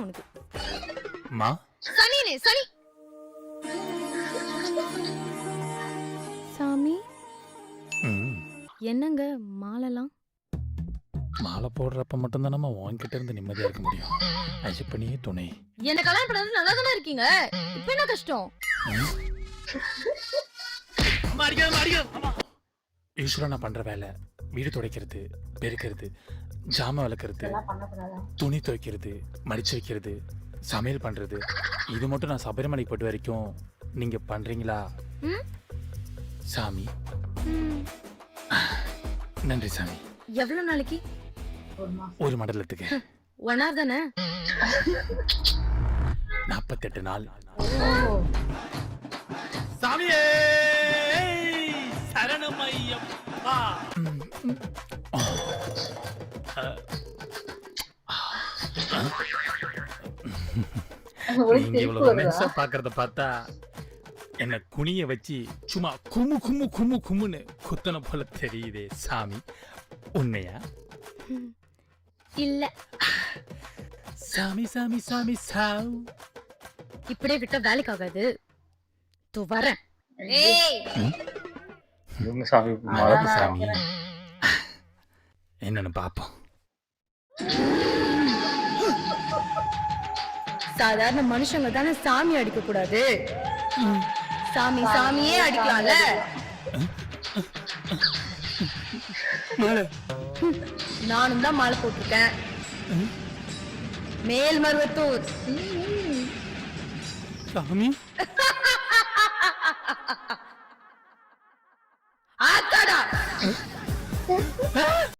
உனக்கு. மா? சனினே சனி. சாமி. ம். என்னங்க மாலலாம் மாலை போடுறப்ப மட்டும்தான் நம்ம உன்கிட்ட இருந்து நிம்மதியா இருக்க முடியும். ஐயப்பனியே துணை. என்ன கல்யாணம் பண்ணது நல்லா தானே இருக்கீங்க? இப்ப என்ன கஷ்டம்? யூஸ்வலா நான் பண்ற வேலை. வீடு துடைக்கிறது பெருக்கிறது ஜாமான் விளக்குறது துணி துவைக்கிறது மடிச்சு வைக்கிறது சமையல் பண்றது. இது மட்டும் நான் சபரிமலைக்கு போட்டு வரைக்கும் நீங்க பண்றீங்களா? ம்? சாமி. நன்றி சாமி. எவ்வளவு நாளைக்கு? ஒரு மண்டலத்துக்கு. ஒன் ஹவர் தானே? நாற்பத்தெட்டு நாள். சாமியே! நீங்க இவ்வளவு ரொமான்ஸா பாக்குறத பார்த்தா என்ன குனிய வச்சு சும்மா கும்மு கும்மு கும்மு கும்முன்னு குத்தன போல தெரியுதே சாமி. உண்மையா? இல்ல. சாமி சாமி சாமி சாவு. இப்படியே விட்டா வேலைக்கு ஆகாது. தோ வரேன். ஏய். இவங்க சாமி சாமி. என்னன்னு பாப்போம் சாதாரண மனுஷங்க தானே சாமி அடிக்க கூடாது. சாமி சாமியே அடிக்கலாம்ல. நானும் தான் மாலை போட்டிருக்கேன். மேல் மருவத்தூர். சாமி.